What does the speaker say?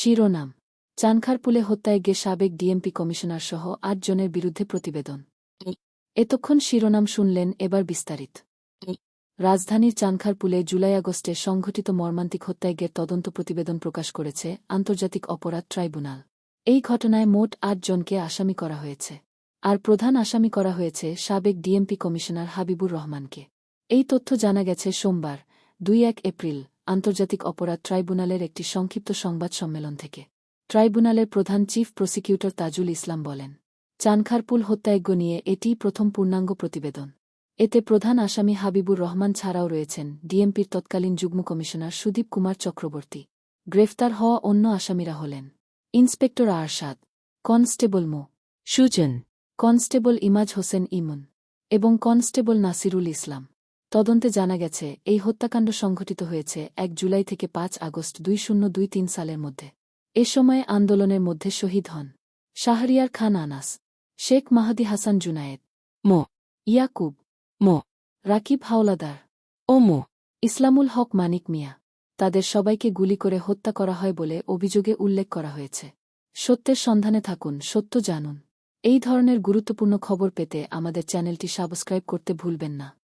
শিরোনাম, চানখারপুলে হত্যায় গে সাবেক ডিএমপি কমিশনার সহ আট জনের বিরুদ্ধে প্রতিবেদন। এতক্ষণ শিরোনাম শুনলেন এবার বিস্তারিত। রাজধানীর চানখারপুলে জুলাই আগস্টে সংঘটিত মর্মান্তিক হত্যায়গের তদন্ত প্রতিবেদন প্রকাশ করেছে আন্তর্জাতিক অপরাধ ট্রাইব্যুনাল। এই ঘটনায় মোট আটজনকে আসামি করা হয়েছে। আর প্রধান আসামি করা হয়েছে সাবেক ডিএমপি কমিশনার হাবিবুর রহমানকে। এই তথ্য জানা গেছে সোমবার, দুই এক এপ্রিল। আন্তর্জাতিক অপরাধ ট্রাইব্যুনালের একটি সংক্ষিপ্ত সংবাদ সম্মেলন থেকে। ট্রাইব্যুনালের প্রধান চিফ প্রসিকিউটর তাজুল ইসলাম বলেন, চানখারপুল হত্যায়জ্ঞ নিয়ে এটিই প্রথম পূর্ণাঙ্গ প্রতিবেদন। এতে প্রধান আসামি হাবিবুর রহমান ছাড়াও রয়েছেন ডিএমপির তৎকালীন যুগ্ম কমিশনার সুদীপ কুমার চক্রবর্তী। গ্রেফতার হওয়া অন্য আসামিরা হলেন inspector Arshad, constable Md. Sujon, constable Imaj Hossain Imon এবং কনস্টেবল নাসিরুল ইসলাম। তদন্তে জানা গেছে, এই হত্যাকাণ্ড সংঘটিত হয়েছে এক জুলাই থেকে পাঁচ আগস্ট দুই শূন্য দুই তিন সালের মধ্যে। এ সময়ে আন্দোলনের মধ্যে শহীদ হন শাহরিয়ার খান আনাস, শেখ মাহাদি হাসান জুনায়েদ, মো. ইয়াকুব, মো. রাকিব হাওলাদার ও মো. ইসলামুল হক মানিক মিয়া। তাদের সবাইকে গুলি করে হত্যা করা হয় বলে অভিযোগে উল্লেখ করা হয়েছে। সত্যের সন্ধানে থাকুন, সত্য জানুন। এই ধরনের গুরুত্বপূর্ণ খবর পেতে আমাদের চ্যানেলটি সাবস্ক্রাইব করতে ভুলবেন না।